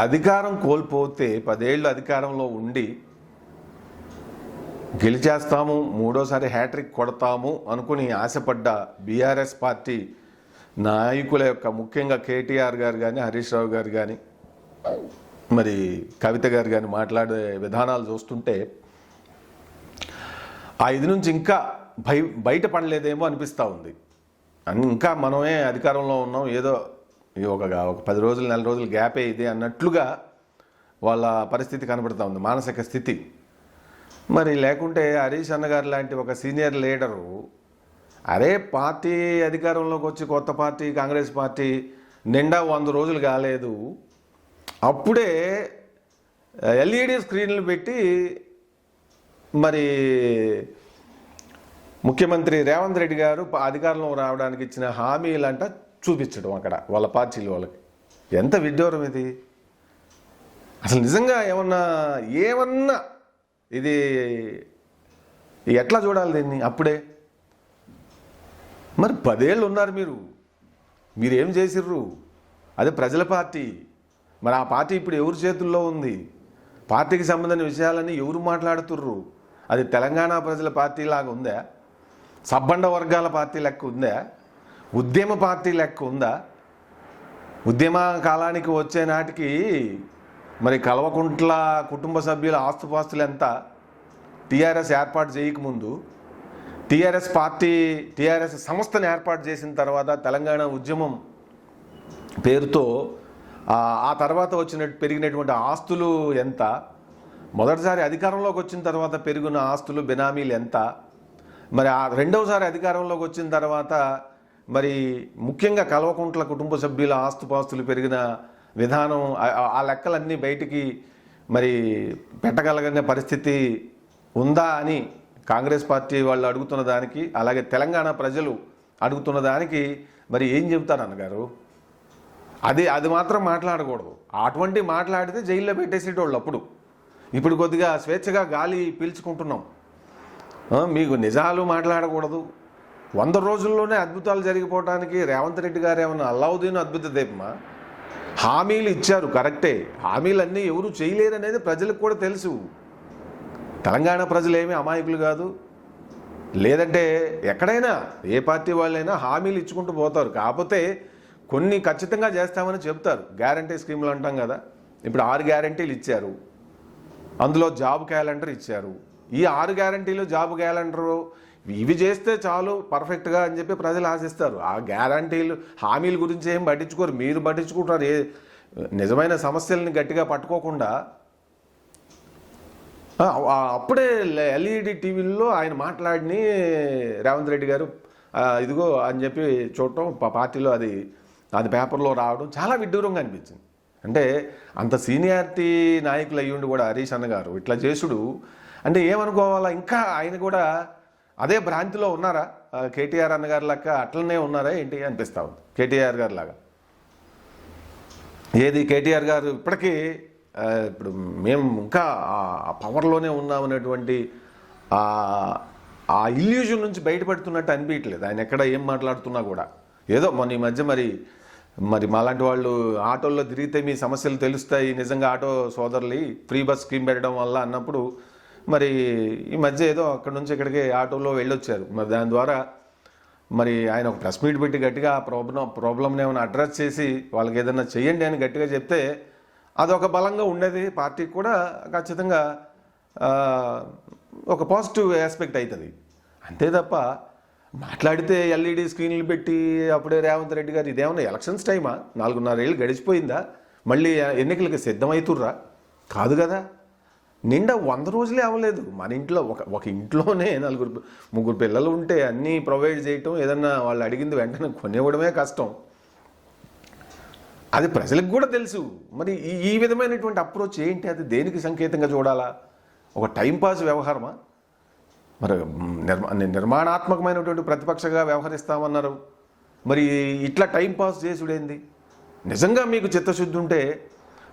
అధికారం కోల్పోతే పదేళ్ళు అధికారంలో ఉండి గెలిచేస్తాము మూడోసారి హ్యాట్రిక్ కొడతాము అనుకుని ఆశపడ్డ బీఆర్ఎస్ పార్టీ నాయకుల యొక్క ముఖ్యంగా కేటీఆర్ గారు కానీ హరీష్ రావు గారు కానీ మరి కవిత గారు కానీ మాట్లాడే విధానాలు చూస్తుంటే ఆ ఇది నుంచి ఇంకా బయ పడలేదేమో అనిపిస్తూ ఉంది. ఇంకా మనమే అధికారంలో ఉన్నాం ఏదో ఈ ఒక ఒక పది రోజులు నెల రోజులు గ్యాపే ఇది అన్నట్లుగా వాళ్ళ పరిస్థితి కనబడుతూ ఉంది మానసిక స్థితి. మరి లేకుంటే హరీష్ అన్నగారు లాంటి ఒక సీనియర్ లీడరు అరే పార్టీ అధికారంలోకి వచ్చి కొత్త పార్టీ కాంగ్రెస్ పార్టీ నిండా వంద రోజులు కాలేదు. అప్పుడే ఎల్ఈడి స్క్రీన్లు పెట్టి మరి ముఖ్యమంత్రి రేవంత్ రెడ్డి గారు అధికారంలో రావడానికి ఇచ్చిన హామీలంట చూపించడం అక్కడ వాళ్ళ పార్టీలు వాళ్ళకి. ఎంత విడ్డూరం ఇది? అసలు నిజంగా ఏమన్నా ఏమన్నా ఇది ఎట్లా చూడాలి దీన్ని అప్పుడే? మరి పదేళ్ళు ఉన్నారు మీరు. మీరేం చేసిర్రు? అదే ప్రజల పార్టీ. మరి ఆ పార్టీ ఇప్పుడు ఎవరి చేతుల్లో ఉంది? పార్టీకి సంబంధించిన విషయాలన్నీ ఎవరు మాట్లాడుతుర్రు? అది తెలంగాణ ప్రజల పార్టీ లాగా ఉందా? సబ్బండ వర్గాల పార్టీ లెక్క ఉందా? ఉద్యమ పార్టీ లెక్క ఉందా? ఉద్యమ కాలానికి వచ్చే నాటికి మరి కల్వకుంట్ల కుటుంబ సభ్యుల ఆస్తుపాస్తులు ఎంత? టీఆర్ఎస్ ఏర్పాటు చేయకముందు టీఆర్ఎస్ పార్టీ టీఆర్ఎస్ సంస్థను ఏర్పాటు చేసిన తర్వాత తెలంగాణ ఉద్యమం పేరుతో ఆ తర్వాత వచ్చిన పెరిగినటువంటి ఆస్తులు ఎంత? మొదటిసారి అధికారంలోకి వచ్చిన తర్వాత పెరిగిన ఆస్తులు బినామీలు ఎంత? మరి ఆ రెండవసారి అధికారంలోకి వచ్చిన తర్వాత మరి ముఖ్యంగా కల్వకుంట్ల కుటుంబ సభ్యుల ఆస్తుపాస్తులు పెరిగిన విధానం ఆ- లెక్కలన్నీ బయటికి మరి పెట్టగలిగిన పరిస్థితి ఉందా అని కాంగ్రెస్ పార్టీ వాళ్ళు అడుగుతున్న దానికి అలాగే తెలంగాణ ప్రజలు అడుగుతున్న దానికి మరి ఏం చెబుతారు అన్నగారు? అది అది మాత్రం మాట్లాడకూడదు. అటువంటి మాట్లాడితే జైల్లో పెట్టేసేటోళ్ళు అప్పుడు. ఇప్పుడు కొద్దిగా స్వేచ్ఛగా గాలి పీల్చుకుంటున్నాం. మీకు నిజాలు మాట్లాడకూడదు. వంద రోజుల్లోనే అద్భుతాలు జరిగిపోవడానికి రేవంత్ రెడ్డి గారు ఏమన్నా అల్లావుద్దీన్ అద్భుత దీపమా? హామీలు ఇచ్చారు కరెక్టే. హామీలన్నీ ఎవరు చేయలేరనేది ప్రజలకు కూడా తెలుసు. తెలంగాణ ప్రజలు ఏమీ అమాయకులు కాదు. లేదంటే ఎక్కడైనా ఏ పార్టీ వాళ్ళైనా హామీలు ఇచ్చుకుంటూ పోతారు. కాకపోతే కొన్ని ఖచ్చితంగా చేస్తామని చెప్తారు గ్యారంటీ స్కీములు అంటాం కదా. ఇప్పుడు ఆరు గ్యారంటీలు ఇచ్చారు. అందులో జాబ్ క్యాలెండర్ ఇచ్చారు. ఈ ఆరు గ్యారంటీలు జాబ్ క్యాలెండరు ఇవి చేస్తే చాలు పర్ఫెక్ట్గా అని చెప్పి ప్రజలు ఆశిస్తారు. ఆ గ్యారంటీలు హామీల గురించి ఏం పట్టించుకోరు. మీరు పట్టించుకుంటారు ఏ నిజమైన సమస్యల్ని గట్టిగా పట్టుకోకుండా అప్పుడే ఎల్ఈడి టీవీల్లో ఆయన మాట్లాడిని రేవంత్ రెడ్డి గారు ఇదిగో అని చెప్పి చూడటం పార్టీలో అది అది పేపర్లో రావడం చాలా విడ్డూరంగా అనిపించింది. అంటే అంత సీనియారిటీ నాయకులు అయ్యుండి కూడా హరీష్ అన్న గారు ఇట్లా చేసుడు అంటే ఏమనుకోవాలా? ఇంకా ఆయన కూడా అదే భ్రాంతిలో ఉన్నారా? కేటీఆర్ అన్నగారి లెక్క అట్లనే ఉన్నారా? ఏంటి అనిపిస్తూ ఉంది. కేటీఆర్ గారి లాగా. ఏది కేటీఆర్ గారు ఇప్పటికీ ఇప్పుడు మేము ఇంకా ఆ పవర్లోనే ఉన్నామనేటువంటి ఆ ఆ ఇల్యూజన్ నుంచి బయటపడుతున్నట్టు అనిపించట్లేదు ఆయన ఎక్కడ ఏం మాట్లాడుతున్నా కూడా. ఏదో మొన్న ఈ మధ్య మరి మరి మాలాంటి వాళ్ళు ఆటోల్లో తిరిగితే మీ సమస్యలు తెలుస్తాయి. నిజంగా ఆటో సోదరులు ఫ్రీ బస్ స్కీమ్ పెట్టడం వల్ల అన్నప్పుడు మరి ఈ మధ్య ఏదో అక్కడ నుంచి ఇక్కడికి ఆటోలో వెళ్ళొచ్చారు. మరి దాని ద్వారా మరి ఆయన ఒక ప్రెస్ మీట్ పెట్టి గట్టిగా ఆ ప్రాబ్లం ప్రాబ్లమ్ని ఏమైనా అడ్రస్ చేసి వాళ్ళకి ఏదైనా చేయండి అని గట్టిగా చెప్తే అదొక బలంగా ఉండేది. పార్టీకి కూడా ఖచ్చితంగా ఒక పాజిటివ్ ఆస్పెక్ట్ అవుతుంది అంతే తప్ప మాట్లాడితే ఎల్ఈడి స్క్రీన్లు పెట్టి అప్పుడే రేవంత్ రెడ్డి గారు ఇదేమన్నా ఎలక్షన్స్ టైమా నాలుగున్నర ఏళ్ళు గడిచిపోయిందా? మళ్ళీ ఎన్నికలకి సిద్ధమవుతుర్రా కాదు కదా. నిండా వంద రోజులే అవ్వలేదు. మన ఇంట్లో ఒక ఒక ఇంట్లోనే నలుగురు ముగ్గురు పిల్లలు ఉంటే అన్నీ ప్రొవైడ్ చేయటం ఏదన్నా వాళ్ళు అడిగింది వెంటనే కొనివ్వడమే కష్టం. అది ప్రజలకు కూడా తెలుసు. మరి ఈ విధమైనటువంటి అప్రోచ్ ఏంటి? అది దేనికి సంకేతంగా చూడాలా? ఒక టైంపాస్ వ్యవహారమా? మరి నిర్మా నిర్మాణాత్మకమైనటువంటి ప్రతిపక్షగా వ్యవహరిస్తామన్నారు. మరి ఇట్లా టైంపాస్ చేసుడేంది? నిజంగా మీకు చిత్తశుద్ధి ఉంటే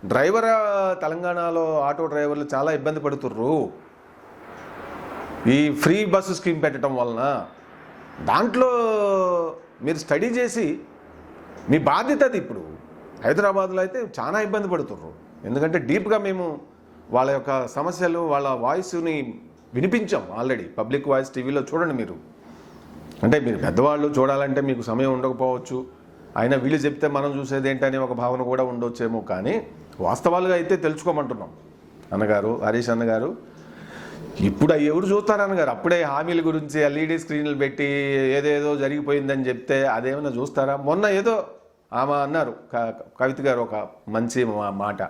డ్రైవర్ తెలంగాణలో ఆటో డ్రైవర్లు చాలా ఇబ్బంది పడుతుర్రు. ఈ ఫ్రీ బస్సు స్కీమ్ పెట్టడం వలన దాంట్లో మీరు స్టడీ చేసి మీ బాధ్యత అది ఇప్పుడు. హైదరాబాద్లో అయితే చాలా ఇబ్బంది పడుతుర్రు. ఎందుకంటే డీప్గా మేము వాళ్ళ యొక్క సమస్యలు వాళ్ళ వాయిస్ని వినిపించాం ఆల్రెడీ. పబ్లిక్ వాయిస్ టీవీలో చూడండి మీరు. అంటే మీరు పెద్దవాళ్ళు చూడాలంటే మీకు సమయం ఉండకపోవచ్చు. అయినా వీళ్ళు చెప్తే మనం చూసేది ఏంటనే ఒక భావన కూడా ఉండొచ్చేమో కానీ వాస్తవాలుగా అయితే తెలుసుకోమంటున్నాం. అన్నగారు హరీష్ అన్నగారు ఇప్పుడు అవి ఎవరు చూస్తారు అన్నగారు? అప్పుడే హామీల గురించి ఎల్ఈడి స్క్రీన్లు పెట్టి ఏదేదో జరిగిపోయిందని చెప్తే అదేమైనా చూస్తారా? మొన్న ఏదో ఆమె అన్నారు క- కవిత గారు ఒక మంచి మా- మాట.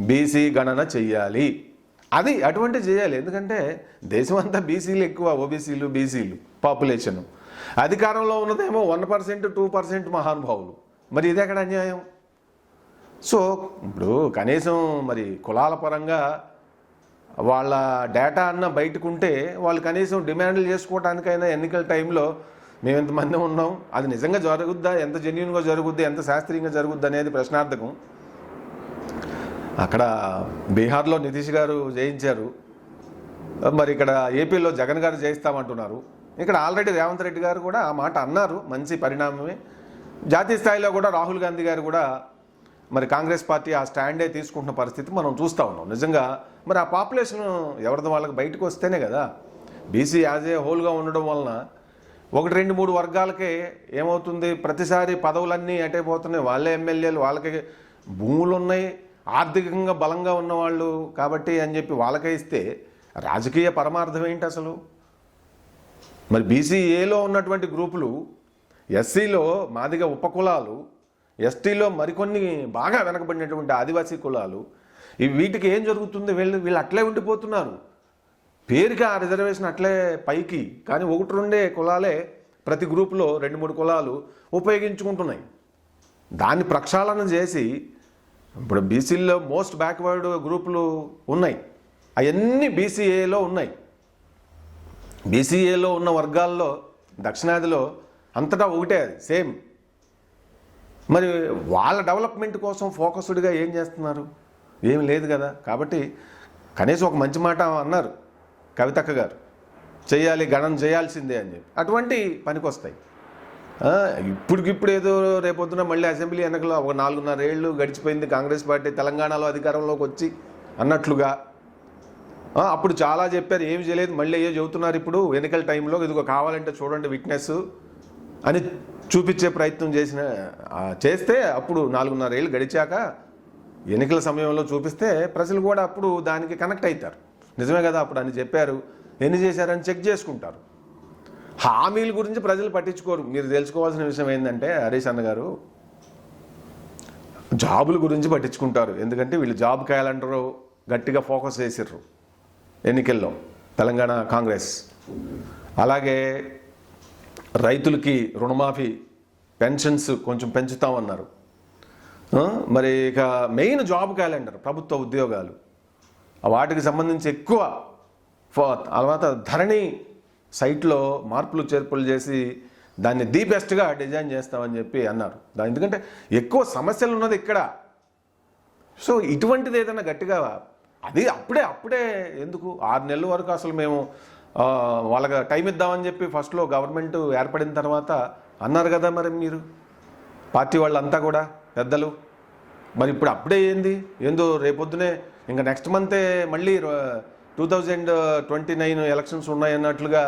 బీసీ గణన చెయ్యాలి. అది అటువంటి చేయాలి. ఎందుకంటే దేశం అంతా బీసీలు ఎక్కువ ఓబీసీలు బీసీలు పాపులేషన్. అధికారంలో ఉన్నదేమో వన్ పర్సెంట్ టూ పర్సెంట్ మహానుభావులు. మరి ఇది ఎక్కడ అన్యాయం? సో ఇప్పుడు కనీసం మరి కులాల పరంగా వాళ్ళ డేటా అన్న బయటకు ఉంటే వాళ్ళు కనీసం డిమాండ్లు చేసుకోవడానికైనా ఎన్నికల టైంలో మేము ఎంతమంది ఉన్నాం. అది నిజంగా జరుగుద్దా? ఎంత జెన్యున్గా జరుగుద్ది? ఎంత శాస్త్రీయంగా జరుగుద్ది అనేది ప్రశ్నార్థకం. అక్కడ బీహార్లో నితీష్ గారు జయించారు. మరి ఇక్కడ ఏపీలో జగన్ గారు జయిస్తామంటున్నారు. ఇక్కడ ఆల్రెడీ రేవంత్ రెడ్డి గారు కూడా ఆ మాట అన్నారు మంచి పరిణామమే. జాతీయ స్థాయిలో కూడా రాహుల్ గాంధీ గారు కూడా మరి కాంగ్రెస్ పార్టీ ఆ స్టాండే తీసుకుంటున్న పరిస్థితి మనం చూస్తూ ఉన్నాం. నిజంగా మరి ఆ పాపులేషన్ ఎవరిది? వాళ్ళకి బయటకు వస్తేనే కదా. బీసీ యాజ్ ఏ హోల్గా ఉండడం వలన ఒకటి రెండు మూడు వర్గాలకే ఏమవుతుంది? ప్రతిసారి పదవులన్నీ అటైపోతున్నాయి వాళ్ళే ఎమ్మెల్యేలు వాళ్ళకి భూములు ఉన్నాయి ఆర్థికంగా బలంగా ఉన్నవాళ్ళు కాబట్టి అని చెప్పి వాళ్ళకే ఇస్తే రాజకీయ పరమార్థం ఏంటి అసలు? మరి బీసీఏలో ఉన్నటువంటి గ్రూపులు ఎస్సీలో మాదిగ ఉపకులాలు ఎస్టీలో మరికొన్ని బాగా వెనకబడినటువంటి ఆదివాసీ కులాలు ఇవి వీటికి ఏం జరుగుతుంది? వీళ్ళు వీళ్ళు అట్లే ఉండిపోతున్నారు. పేరుకి ఆ రిజర్వేషన్ అట్లే పైకి కానీ ఒకటి రెండే కులాలే ప్రతి గ్రూపులో రెండు మూడు కులాలు ఉపయోగించుకుంటున్నాయి. దాన్ని ప్రక్షాళన చేసి ఇప్పుడు బీసీల్లో మోస్ట్ బ్యాక్వర్డ్ గ్రూపులు ఉన్నాయి. అవన్నీ బీసీఏలో ఉన్నాయి. బీసీఏలో ఉన్న వర్గాల్లో దక్షిణాదిలో అంతటా ఒకటే అది సేమ్. మరి వాళ్ళ డెవలప్మెంట్ కోసం ఫోకస్డ్గా ఏం చేస్తున్నారు? ఏం లేదు కదా. కాబట్టి కనీసం ఒక మంచి మాట అన్నారు కవితక్క గారు. చేయాలి గణన చేయాల్సిందే అని చెప్పి. అటువంటి పనికి వస్తాయి ఇప్పటికిప్పుడు ఏదో రేపొద్దున మళ్ళీ అసెంబ్లీ ఎన్నికలో ఒక నాలుగున్నర ఏళ్ళు గడిచిపోయింది కాంగ్రెస్ పార్టీ తెలంగాణలో అధికారంలోకి వచ్చి అన్నట్లుగా అప్పుడు చాలా చెప్పారు ఏమి చేయలేదు మళ్ళీ ఏదో చెబుతున్నారు ఇప్పుడు. ఎన్నికల టైంలో ఇదిగో కావాలంటే చూడండి విట్నెస్ అని చూపించే ప్రయత్నం చేసిన చేస్తే అప్పుడు నాలుగున్నర ఏళ్ళు గడిచాక ఎన్నికల సమయంలో చూపిస్తే ప్రజలు కూడా అప్పుడు దానికి కనెక్ట్ అవుతారు. నిజమే కదా అప్పుడు అని చెప్పారు. ఎన్ని చేశారని చెక్ చేసుకుంటారు. హామీల గురించి ప్రజలు పట్టించుకోరు. మీరు తెలుసుకోవాల్సిన విషయం ఏంటంటే హరీష్ అన్న గారు జాబుల గురించి పట్టించుకుంటారు. ఎందుకంటే వీళ్ళు జాబ్ క్యాలెండరు గట్టిగా ఫోకస్ చేసిర్రు. ఎన్నికల్లో తెలంగాణ కాంగ్రెస్. అలాగే రైతులకి రుణమాఫీ పెన్షన్స్ కొంచెం పెంచుతామన్నారు. మరి ఇక మెయిన్ జాబ్ క్యాలెండర్ ప్రభుత్వ ఉద్యోగాలు. వాటికి సంబంధించి ఎక్కువ తర్వాత ధరణి సైట్లో మార్పులు చేర్పులు చేసి దాన్ని ది బెస్ట్గా డిజైన్ చేస్తామని చెప్పి అన్నారు. ఎందుకంటే ఎక్కువ సమస్యలు ఉన్నది ఇక్కడ. సో ఇటువంటిది ఏదైనా గట్టిగా అది అప్పుడే అప్పుడే ఎందుకు? ఆరు నెలల వరకు అసలు మేము వాళ్ళకి టైం ఇద్దామని చెప్పి ఫస్ట్లో గవర్నమెంట్ ఏర్పడిన తర్వాత అన్నారు కదా మరి మీరు? పార్టీ వాళ్ళంతా కూడా పెద్దలు. మరి ఇప్పుడు అప్పుడే ఏంది? ఏందో రేపొద్దునే ఇంకా నెక్స్ట్ మంతే మళ్ళీ two thousand twenty nine elections ఉన్నాయన్నట్లుగా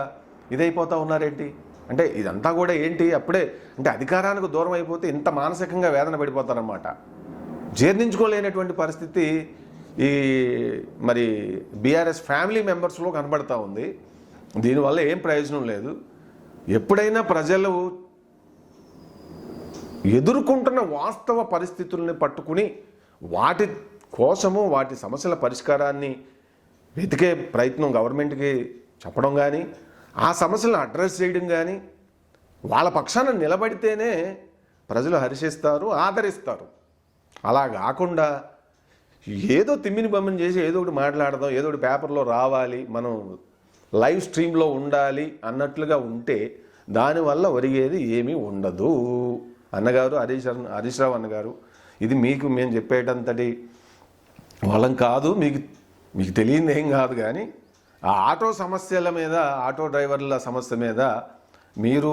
ఇదైపోతా ఉన్నారేంటి? అంటే ఇదంతా కూడా ఏంటి? అప్పుడే అంటే అధికారానికి దూరం అయిపోతే ఇంత మానసికంగా వేదన పడిపోతారనమాట జీర్ణించుకోలేనటువంటి పరిస్థితి ఈ మరి బీఆర్ఎస్ ఫ్యామిలీ మెంబర్స్లో కనబడతా ఉంది. దీనివల్ల ఏం ప్రయోజనం లేదు. ఎప్పుడైనా ప్రజలు ఎదుర్కొంటున్న వాస్తవ పరిస్థితుల్ని పట్టుకుని వాటి కోసము వాటి సమస్యల పరిష్కారాన్ని వెతికే ప్రయత్నం గవర్నమెంట్కి చెప్పడం కానీ ఆ సమస్యలను అడ్రస్ చేయడం కానీ వాళ్ళ పక్షాన నిలబడితేనే ప్రజలు హర్షిస్తారు ఆదరిస్తారు. అలా కాకుండా ఏదో తిమ్మిని బొమ్మని చేసి ఏదో ఒకటి మాట్లాడదాం ఏదో ఒకటి పేపర్లో రావాలి మనం లైవ్ స్ట్రీమ్లో ఉండాలి అన్నట్లుగా ఉంటే దానివల్ల ఒరిగేది ఏమీ ఉండదు. అన్నగారు హరీష్ అన్న హరీష్ రావు అన్నగారు ఇది మీకు మేము చెప్పేటంతటి వాళ్ళం కాదు మీకు మీకు తెలియంది ఏం కాదు కానీ ఆ ఆటో సమస్యల మీద ఆటో డ్రైవర్ల సమస్య మీద మీరు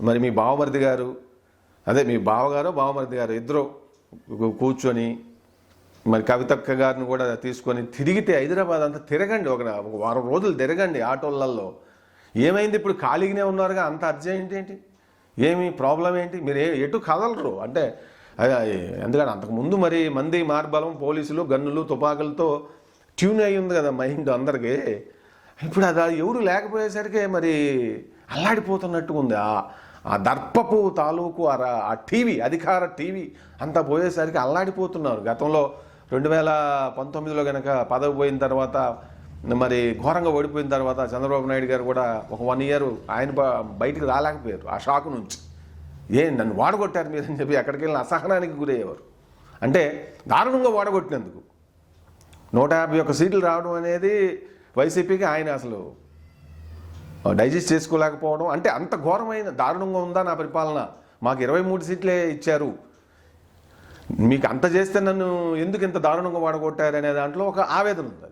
మరి మీ బావమరిది గారు అదే మీ బావగారు బావమరిది గారు ఇద్దరు కూర్చొని మరి కవితక్క గారిని కూడా తీసుకొని తిరిగితే హైదరాబాద్ అంతా తిరగండి ఒక వారం రోజులు తిరగండి ఆటోలలో ఏమైంది ఇప్పుడు ఖాళీగానే ఉన్నారుగా? అంత అర్జెంట్ ఏంటి? ఏమి ప్రాబ్లం ఏంటి? మీరు ఏ ఎటు కదలరు. అంటే అది ఎందుకంటే అంతకుముందు మరి మంది మార్బలం పోలీసులు గన్నులు తుపాకులతో ట్యూన్ అయి ఉంది కదా మైండ్ అందరికీ. ఇప్పుడు అది ఎవరు లేకపోయేసరికి మరి అల్లాడిపోతున్నట్టుగా ఉంది. ఆ ఆ దర్పపు తాలూకు ఆ టీవీ అధికార టీవీ అంతా పోయేసరికి అల్లాడిపోతున్నారు. గతంలో రెండు వేల పంతొమ్మిదిలో కనుక పదవి పోయిన తర్వాత మరి ఘోరంగా ఓడిపోయిన తర్వాత చంద్రబాబు నాయుడు గారు కూడా ఒక వన్ ఇయర్ ఆయన బయటికి రాలేకపోయారు ఆ షాక్ నుంచి. ఏ నన్ను వాడగొట్టారు మీరు అని చెప్పి ఎక్కడికి వెళ్ళిన అసహనానికి గురయ్యేవారు. అంటే దారుణంగా వాడగొట్టినందుకు. నూట యాభై ఒక్క సీట్లు రావడం అనేది వైసీపీకి ఆయన అసలు డైజెస్ట్ చేసుకోలేకపోవడం అంటే అంత ఘోరమైన దారుణంగా ఉందా నా పరిపాలన? మాకు ఇరవై మూడు సీట్లే ఇచ్చారు. మీకు అంత చేస్తే నన్ను ఎందుకు ఇంత దారుణంగా వాడగొట్టారు అనే దాంట్లో ఒక ఆవేదన ఉంది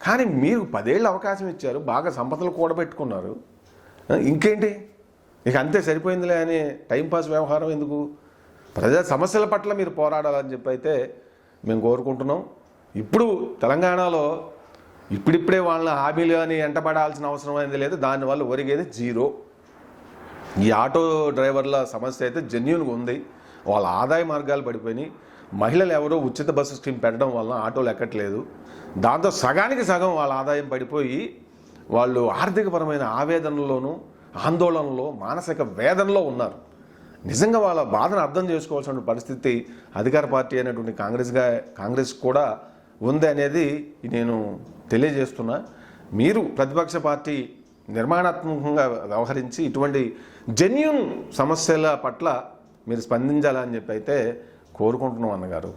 కానీ మీరు పదేళ్ళు అవకాశం ఇచ్చారు బాగా సంపదలు కూడబెట్టుకున్నారు. ఇంకేంటి? ఇక అంతే సరిపోయిందిలే అని టైంపాస్ వ్యవహారం ఎందుకు? ప్రజా సమస్యల పట్ల మీరు పోరాడాలని చెప్పి అయితే మేము కోరుకుంటున్నాం. ఇప్పుడు తెలంగాణలో ఇప్పుడిప్పుడే వాళ్ళ హామీలు అని ఎంటబడాల్సిన అవసరం అనేది లేదు. దానివల్ల ఒరిగేది జీరో. ఈ ఆటో డ్రైవర్ల సమస్య అయితే జెన్యున్గా ఉంది. వాళ్ళ ఆదాయ మార్గాలు పడిపోయినాయి. మహిళలు ఎవరో ఉచిత బస్సు స్కీమ్ పెట్టడం వలన ఆటోలు ఎక్కట్లేదు. దాంతో సగానికి సగం వాళ్ళ ఆదాయం పడిపోయి వాళ్ళు ఆర్థికపరమైన ఆవేదనలోనూ ఆందోళనలో మానసిక వేదనలో ఉన్నారు. నిజంగా వాళ్ళ బాధను అర్థం చేసుకోవాల్సిన పరిస్థితి అధికార పార్టీ అయినటువంటి కాంగ్రెస్గా కాంగ్రెస్ కూడా ఉంది అనేది నేను తెలియజేస్తున్నా. మీరు ప్రతిపక్ష పార్టీ నిర్మాణాత్మకంగా వ్యవహరించి ఇటువంటి జెన్యున్ సమస్యల పట్ల మీరు స్పందించాలని చెప్పి అయితే కోరుకుంటున్నాం అన్నగారు.